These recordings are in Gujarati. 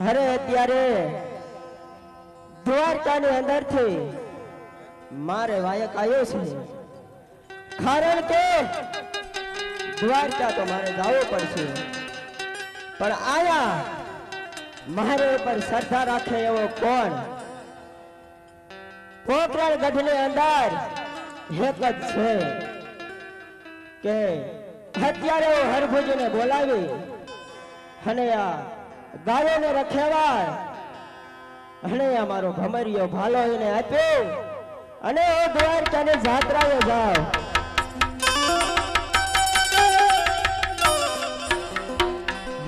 અરે અત્યારે દ્વારકાની અંદરથી મારે વાયક આવ્યો છે. કારણ કે દ્વારકા તો મારે જવું પડશે. પણ આયા મારે ઉપર શ્રદ્ધા રાખે એવો કોણ? પોકરણ ગઢની અંદર એક જ છે કે અત્યારે હું હરભુજીને બોલાવી અને આ ગાયોને રખેવાય. અને અમારો ભમરિયો ભાલો એને આપ્યો અને હું દ્વારકાની જાત્રાએ જાઉં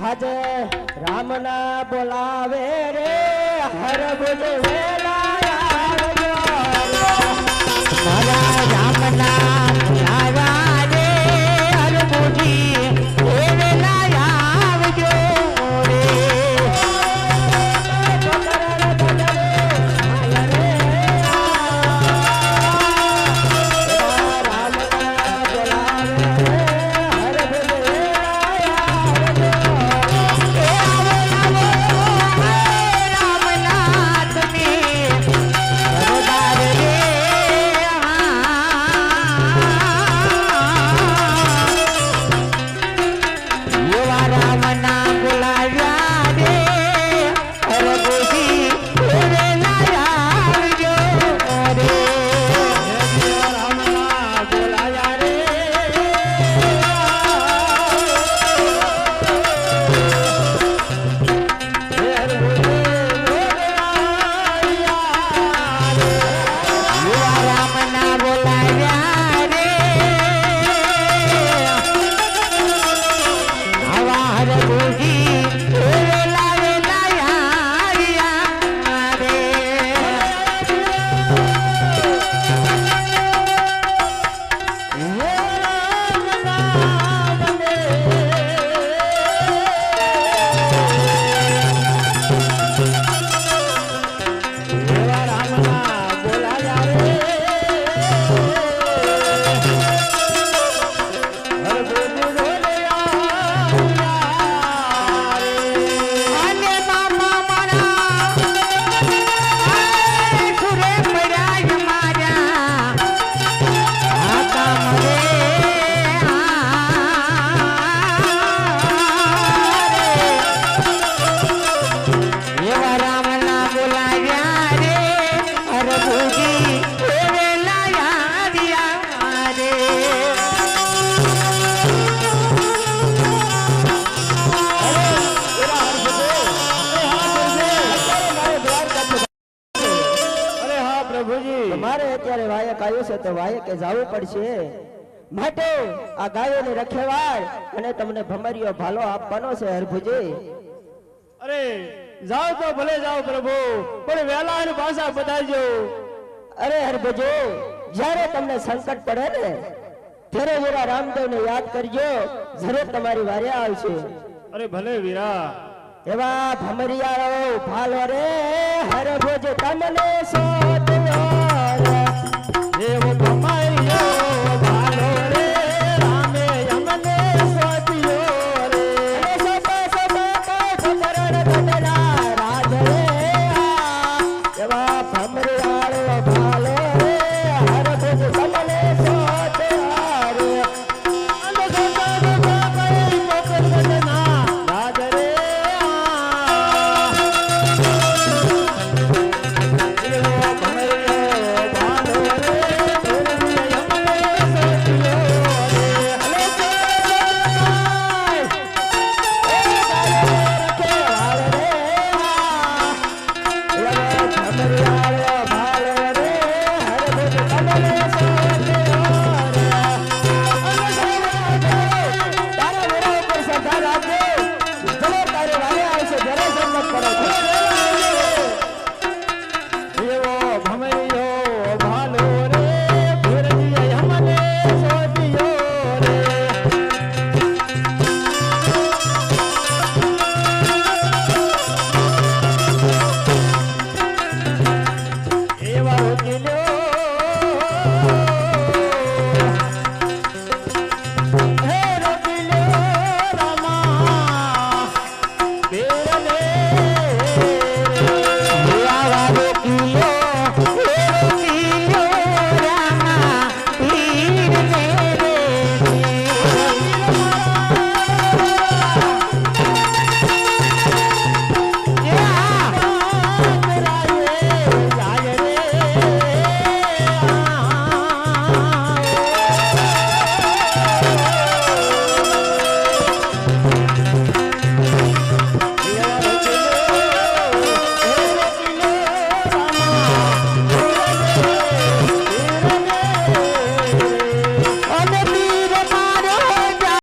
આજે રામના બોલાવે રે હરભુજ વેલા આવજો મારા રામના અત્યારે વાયક આવ્યો છે તો વાયકે જવું પડશે. માટે આ ગાયોને રખેવાળ અને તમને ભમરિયો ભાલો આપવાનો છે હરભુજી. અરે જાઓ તો ભલે જાઓ પ્રભુ પણ વેલા અને પાછા બતાવજો અરે હરભુજો જ્યારે તમને સંકટ પડે ને ત્યારે જરા રામદેવને યાદ કરજો જરૂર તમારી વારે આવશે. અરે ભલે વીરા. એવા ભમરિયાઓ ભાલો રે હરભુજ તમને સોધ્યો Chaparara